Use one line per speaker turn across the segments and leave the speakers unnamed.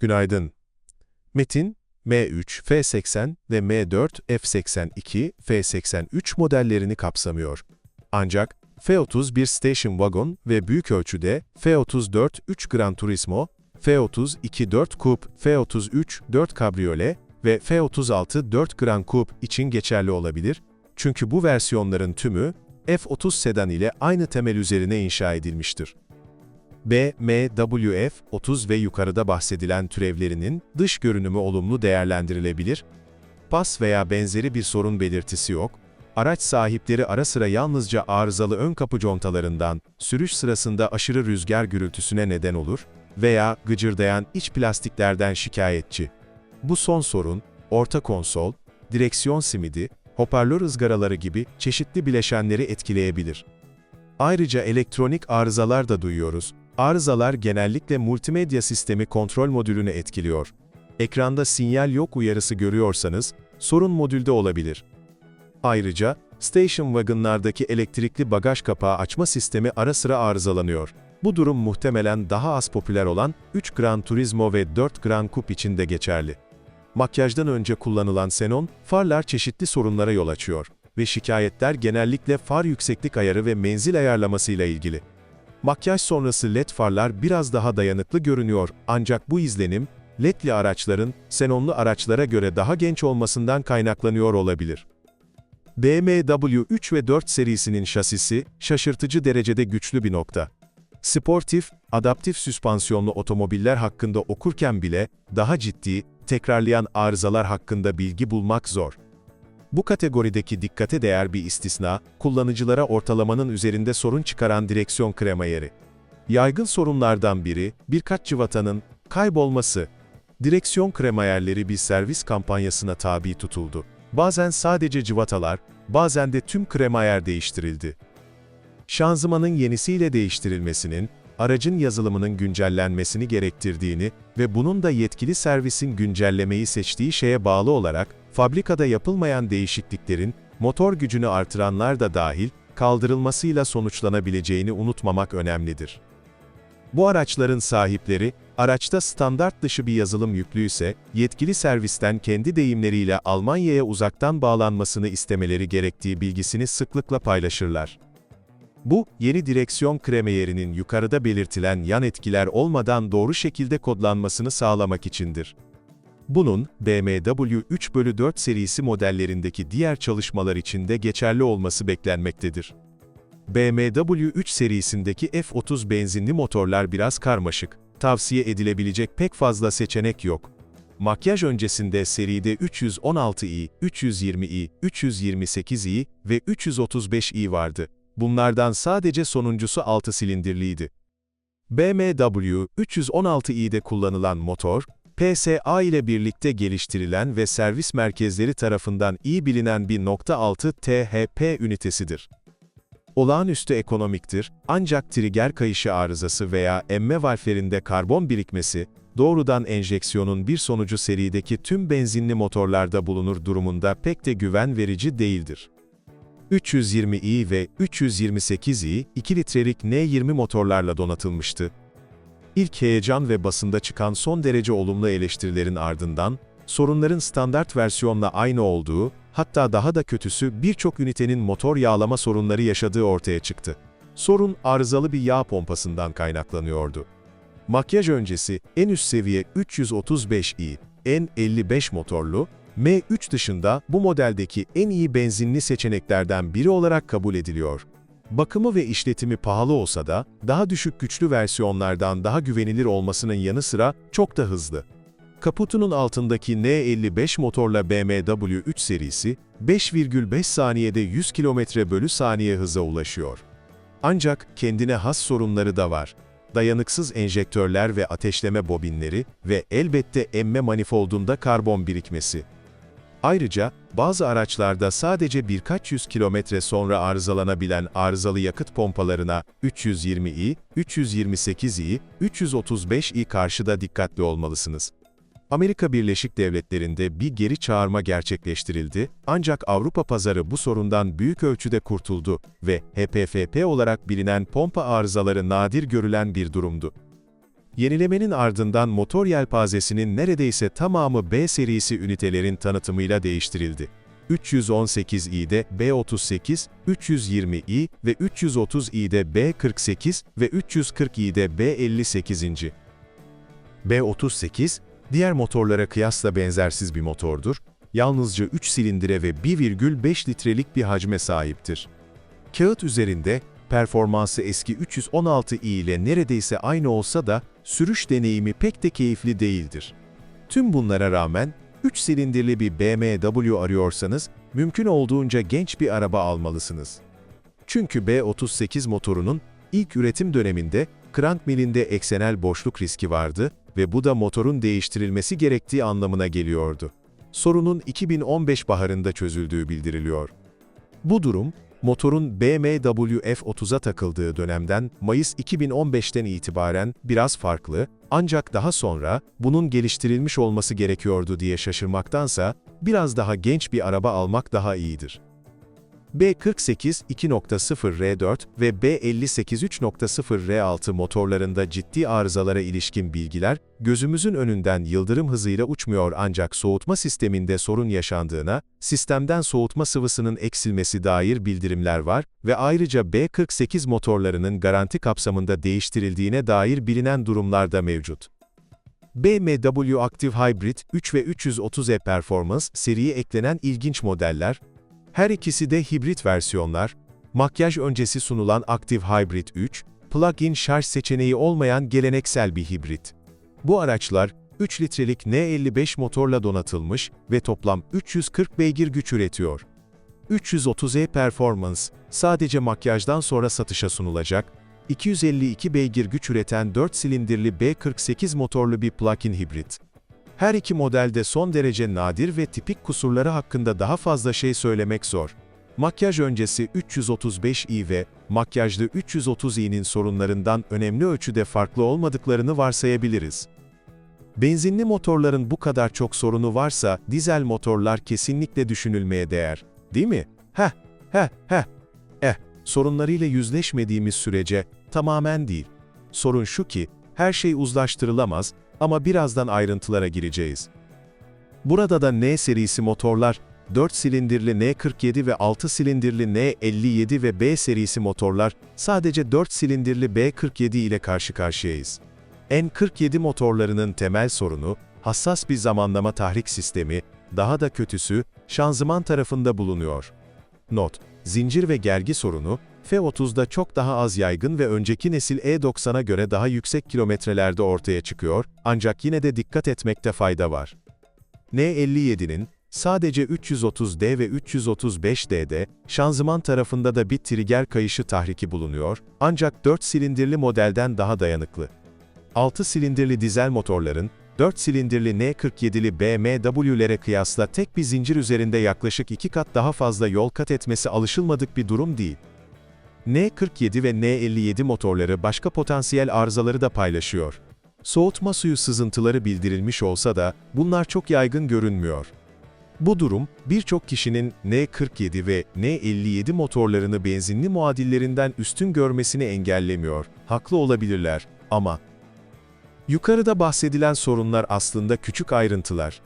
Günaydın. Metin, M3, F80 ve M4, F82, F83 modellerini kapsamıyor. Ancak F30 bir station wagon ve büyük ölçüde F34 3 Gran Turismo, F32 4 Coupe, F33 4 Cabriolet ve F36 4 Gran Coupe için geçerli olabilir. Çünkü bu versiyonların tümü F30 sedan ile aynı temel üzerine inşa edilmiştir. BMWF 30 ve yukarıda bahsedilen türevlerinin dış görünümü olumlu değerlendirilebilir, pas veya benzeri bir sorun belirtisi yok, araç sahipleri ara sıra yalnızca arızalı ön kapı contalarından, sürüş sırasında aşırı rüzgar gürültüsüne neden olur veya gıcırdayan iç plastiklerden şikayetçi. Bu son sorun, orta konsol, direksiyon simidi, hoparlör ızgaraları gibi çeşitli bileşenleri etkileyebilir. Ayrıca elektronik arızalar da duyuyoruz. Arızalar genellikle multimedya sistemi kontrol modülünü etkiliyor. Ekranda sinyal yok uyarısı görüyorsanız, sorun modülde olabilir. Ayrıca, station wagonlardaki elektrikli bagaj kapağı açma sistemi ara sıra arızalanıyor. Bu durum muhtemelen daha az popüler olan 3 Gran Turismo ve 4 Gran Coupe için de geçerli. Makyajdan önce kullanılan xenon, farlar çeşitli sorunlara yol açıyor ve şikayetler genellikle far yükseklik ayarı ve menzil ayarlamasıyla ilgili. Makyaj sonrası LED farlar biraz daha dayanıklı görünüyor ancak bu izlenim, LED'li araçların, xenonlu araçlara göre daha genç olmasından kaynaklanıyor olabilir. BMW 3 ve 4 serisinin şasisi, şaşırtıcı derecede güçlü bir nokta. Sportif, adaptif süspansiyonlu otomobiller hakkında okurken bile, daha ciddi, tekrarlayan arızalar hakkında bilgi bulmak zor. Bu kategorideki dikkate değer bir istisna, kullanıcılara ortalamanın üzerinde sorun çıkaran direksiyon kremayeri. Yaygın sorunlardan biri, birkaç cıvatanın kaybolması. Direksiyon kremayerleri bir servis kampanyasına tabi tutuldu. Bazen sadece cıvatalar, bazen de tüm kremayer değiştirildi. Şanzımanın yenisiyle değiştirilmesinin, aracın yazılımının güncellenmesini gerektirdiğini ve bunun da yetkili servisin güncellemeyi seçtiği şeye bağlı olarak, fabrikada yapılmayan değişikliklerin, motor gücünü artıranlar da dahil, kaldırılmasıyla sonuçlanabileceğini unutmamak önemlidir. Bu araçların sahipleri, araçta standart dışı bir yazılım yüklüyse, yetkili servisten kendi deyimleriyle Almanya'ya uzaktan bağlanmasını istemeleri gerektiği bilgisini sıklıkla paylaşırlar. Bu, yeni direksiyon kremeyerinin yukarıda belirtilen yan etkiler olmadan doğru şekilde kodlanmasını sağlamak içindir. Bunun, BMW 3 bölü 4 serisi modellerindeki diğer çalışmalar için de geçerli olması beklenmektedir. BMW 3 serisindeki F30 benzinli motorlar biraz karmaşık, tavsiye edilebilecek pek fazla seçenek yok. Makyaj öncesinde seride 316i, 320i, 328i ve 335i vardı. Bunlardan sadece sonuncusu 6 silindirliydi. BMW 316i'de kullanılan motor, PSA ile birlikte geliştirilen ve servis merkezleri tarafından iyi bilinen bir .6 THP ünitesidir. Olağanüstü ekonomiktir, ancak trigger kayışı arızası veya emme valflerinde karbon birikmesi, doğrudan enjeksiyonun bir sonucu serideki tüm benzinli motorlarda bulunur durumunda pek de güven verici değildir. 320i ve 328i 2 litrelik N20 motorlarla donatılmıştı. İlk heyecan ve basında çıkan son derece olumlu eleştirilerin ardından, sorunların standart versiyonla aynı olduğu, hatta daha da kötüsü birçok ünitenin motor yağlama sorunları yaşadığı ortaya çıktı. Sorun arızalı bir yağ pompasından kaynaklanıyordu. Makyaj öncesi en üst seviye 335i, N55 motorlu, M3 dışında bu modeldeki en iyi benzinli seçeneklerden biri olarak kabul ediliyor. Bakımı ve işletimi pahalı olsa da, daha düşük güçlü versiyonlardan daha güvenilir olmasının yanı sıra çok da hızlı. Kaputunun altındaki N55 motorla BMW 3 serisi, 5,5 saniyede 100 km bölü saniye hıza ulaşıyor. Ancak kendine has sorunları da var. Dayanıksız enjektörler ve ateşleme bobinleri ve elbette emme manifoldunda karbon birikmesi. Ayrıca, bazı araçlarda sadece birkaç yüz kilometre sonra arızalanabilen arızalı yakıt pompalarına 320i, 328i, 335i karşıda dikkatli olmalısınız. Amerika Birleşik Devletleri'nde bir geri çağırma gerçekleştirildi, ancak Avrupa pazarı bu sorundan büyük ölçüde kurtuldu ve HPFP olarak bilinen pompa arızaları nadir görülen bir durumdu. Yenilemenin ardından motor yelpazesinin neredeyse tamamı B serisi ünitelerin tanıtımıyla değiştirildi. 318i'de B38, 320i ve 330i'de B48 ve 340i'de B58. B38, diğer motorlara kıyasla benzersiz bir motordur. Yalnızca 3 silindire ve 1,5 litrelik bir hacme sahiptir. Kağıt üzerinde, performansı eski 316i ile neredeyse aynı olsa da, sürüş deneyimi pek de keyifli değildir. Tüm bunlara rağmen, 3 silindirli bir BMW arıyorsanız, mümkün olduğunca genç bir araba almalısınız. Çünkü B38 motorunun ilk üretim döneminde crank milinde eksenel boşluk riski vardı ve bu da motorun değiştirilmesi gerektiği anlamına geliyordu. Sorunun 2015 baharında çözüldüğü bildiriliyor. Bu durum, motorun BMW F30'a takıldığı dönemden Mayıs 2015'ten itibaren biraz farklı, ancak daha sonra bunun geliştirilmiş olması gerekiyordu diye şaşırmaktansa, biraz daha genç bir araba almak daha iyidir. B48 2.0 R4 ve B58 3.0 R6 motorlarında ciddi arızalara ilişkin bilgiler, gözümüzün önünden yıldırım hızıyla uçmuyor ancak soğutma sisteminde sorun yaşandığına, sistemden soğutma sıvısının eksilmesi dair bildirimler var ve ayrıca B48 motorlarının garanti kapsamında değiştirildiğine dair bilinen durumlar da mevcut. BMW Active Hybrid 3 ve 330e Performance seriye eklenen ilginç modeller, her ikisi de hibrit versiyonlar, makyaj öncesi sunulan Active Hybrid 3, plug-in şarj seçeneği olmayan geleneksel bir hibrit. Bu araçlar, 3 litrelik N55 motorla donatılmış ve toplam 340 beygir güç üretiyor. 330e Performance, sadece makyajdan sonra satışa sunulacak, 252 beygir güç üreten 4 silindirli B48 motorlu bir plug-in hibrit. Her iki modelde son derece nadir ve tipik kusurları hakkında daha fazla şey söylemek zor. Makyaj öncesi 335i ve makyajlı 330i'nin sorunlarından önemli ölçüde farklı olmadıklarını varsayabiliriz. Benzinli motorların bu kadar çok sorunu varsa dizel motorlar kesinlikle düşünülmeye değer, değil mi? Heh, heh, heh. Eh, sorunlarıyla yüzleşmediğimiz sürece tamamen değil. Sorun şu ki, her şey uzlaştırılamaz ama birazdan ayrıntılara gireceğiz. Burada da N serisi motorlar, 4 silindirli N47 ve 6 silindirli N57 ve B serisi motorlar, sadece 4 silindirli B47 ile karşı karşıyayız. N47 motorlarının temel sorunu, hassas bir zamanlama tahrik sistemi, daha da kötüsü, şanzıman tarafında bulunuyor. Not, zincir ve gergi sorunu, F30'da çok daha az yaygın ve önceki nesil E90'a göre daha yüksek kilometrelerde ortaya çıkıyor, ancak yine de dikkat etmekte fayda var. N57'nin, sadece 330D ve 335D'de, şanzıman tarafında da bir trigger kayışı tahriki bulunuyor, ancak 4 silindirli modelden daha dayanıklı. 6 silindirli dizel motorların, 4 silindirli N47'li BMW'lere kıyasla tek bir zincir üzerinde yaklaşık 2 kat daha fazla yol kat etmesi alışılmadık bir durum değil. N47 ve N57 motorları başka potansiyel arızaları da paylaşıyor. Soğutma suyu sızıntıları bildirilmiş olsa da, bunlar çok yaygın görünmüyor. Bu durum, birçok kişinin N47 ve N57 motorlarını benzinli muadillerinden üstün görmesini engellemiyor. Haklı olabilirler, ama Yukarıda bahsedilen sorunlar aslında küçük ayrıntılar.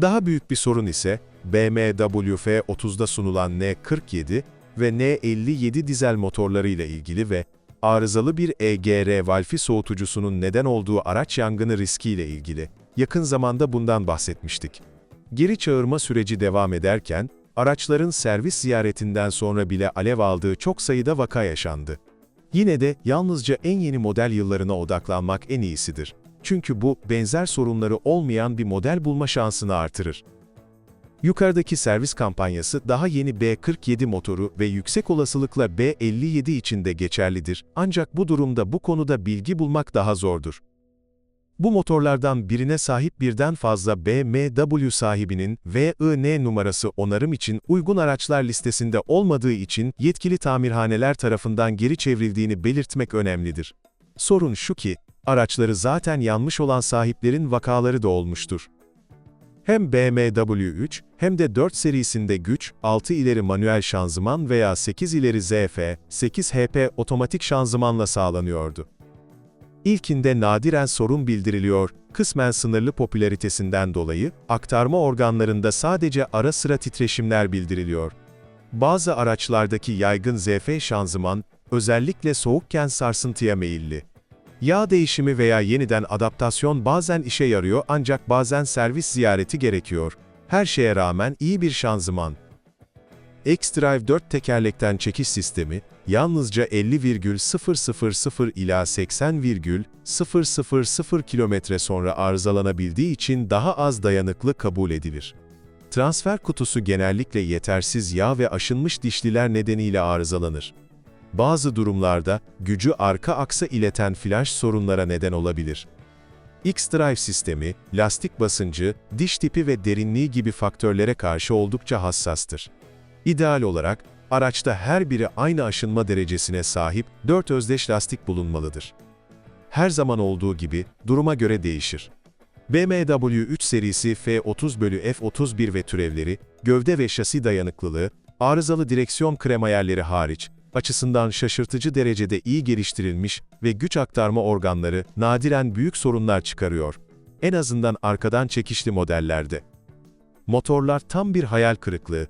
Daha büyük bir sorun ise, BMW F30'da sunulan N47 ve N57 dizel motorları ile ilgili ve arızalı bir EGR valfi soğutucusunun neden olduğu araç yangını riskiyle ilgili. Yakın zamanda bundan bahsetmiştik. Geri çağırma süreci devam ederken, araçların servis ziyaretinden sonra bile alev aldığı çok sayıda vaka yaşandı. Yine de yalnızca en yeni model yıllarına odaklanmak en iyisidir. Çünkü bu, benzer sorunları olmayan bir model bulma şansını artırır. Yukarıdaki servis kampanyası daha yeni B47 motoru ve yüksek olasılıkla B57 için de geçerlidir. Ancak bu durumda bu konuda bilgi bulmak daha zordur. Bu motorlardan birine sahip birden fazla BMW sahibinin VIN numarası onarım için uygun araçlar listesinde olmadığı için yetkili tamirhaneler tarafından geri çevrildiğini belirtmek önemlidir. Sorun şu ki, araçları zaten yanmış olan sahiplerin vakaları da olmuştur. Hem BMW 3 hem de 4 serisinde güç, 6 ileri manuel şanzıman veya 8 ileri ZF, 8 HP otomatik şanzımanla sağlanıyordu. İlkinde nadiren sorun bildiriliyor, kısmen sınırlı popülaritesinden dolayı, aktarma organlarında sadece ara sıra titreşimler bildiriliyor. Bazı araçlardaki yaygın ZF şanzıman, özellikle soğukken sarsıntıya meyilli. Yağ değişimi veya yeniden adaptasyon bazen işe yarıyor ancak bazen servis ziyareti gerekiyor. Her şeye rağmen iyi bir şanzıman. X-Drive 4 tekerlekten çekiş sistemi, yalnızca 50,000 ila 80,000 km sonra arızalanabildiği için daha az dayanıklı kabul edilir. Transfer kutusu genellikle yetersiz yağ ve aşınmış dişliler nedeniyle arızalanır. Bazı durumlarda, gücü arka aksa ileten flash sorunlara neden olabilir. X-Drive sistemi, lastik basıncı, diş tipi ve derinliği gibi faktörlere karşı oldukça hassastır. İdeal olarak, araçta her biri aynı aşınma derecesine sahip 4 özdeş lastik bulunmalıdır. Her zaman olduğu gibi, duruma göre değişir. BMW 3 serisi F30 bölü F31 ve türevleri, gövde ve şasi dayanıklılığı, arızalı direksiyon kremayerleri hariç, açısından şaşırtıcı derecede iyi geliştirilmiş ve güç aktarma organları nadiren büyük sorunlar çıkarıyor. En azından arkadan çekişli modellerde. Motorlar tam bir hayal kırıklığı.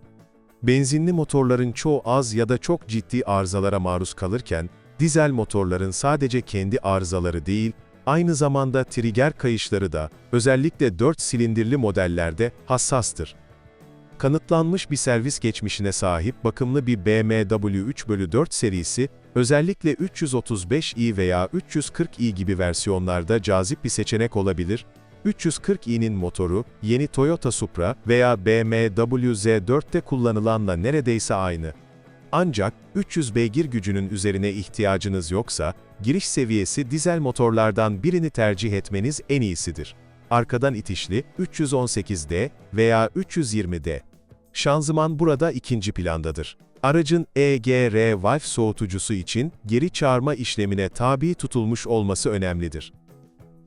Benzinli motorların çoğu az ya da çok ciddi arızalara maruz kalırken, dizel motorların sadece kendi arızaları değil, aynı zamanda trigger kayışları da, özellikle 4 silindirli modellerde, hassastır. Kanıtlanmış bir servis geçmişine sahip bakımlı bir BMW 3 bölü 4 serisi, özellikle 335i veya 340i gibi versiyonlarda cazip bir seçenek olabilir, 340i'nin motoru, yeni Toyota Supra veya BMW Z4'te kullanılanla neredeyse aynı. Ancak, 300 beygir gücünün üzerine ihtiyacınız yoksa, giriş seviyesi dizel motorlardan birini tercih etmeniz en iyisidir. Arkadan itişli, 318D veya 320D. Şanzıman burada ikinci plandadır. Aracın EGR valve soğutucusu için geri çağırma işlemine tabi tutulmuş olması önemlidir.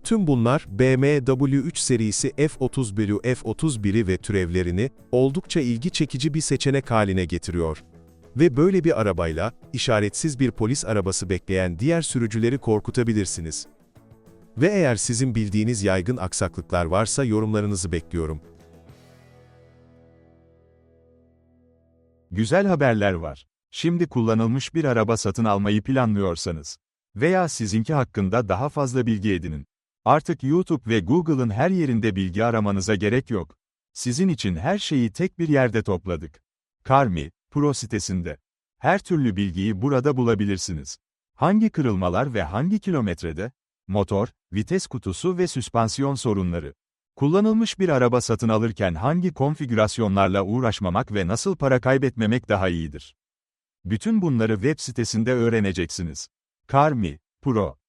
Tüm bunlar BMW 3 serisi F30 bölü F31'i ve türevlerini oldukça ilgi çekici bir seçenek haline getiriyor. Ve böyle bir arabayla, işaretsiz bir polis arabası bekleyen diğer sürücüleri korkutabilirsiniz. Ve eğer sizin bildiğiniz yaygın aksaklıklar varsa yorumlarınızı bekliyorum.
Güzel haberler var. Şimdi kullanılmış bir araba satın almayı planlıyorsanız veya sizinki hakkında daha fazla bilgi edinin. Artık YouTube ve Google'ın her yerinde bilgi aramanıza gerek yok. Sizin için her şeyi tek bir yerde topladık. Carmi, Pro sitesinde. Her türlü bilgiyi burada bulabilirsiniz. Hangi kırılmalar ve hangi kilometrede? Motor, vites kutusu ve süspansiyon sorunları. Kullanılmış bir araba satın alırken hangi konfigürasyonlarla uğraşmamak ve nasıl para kaybetmemek daha iyidir? Bütün bunları web sitesinde öğreneceksiniz. Carmi, Pro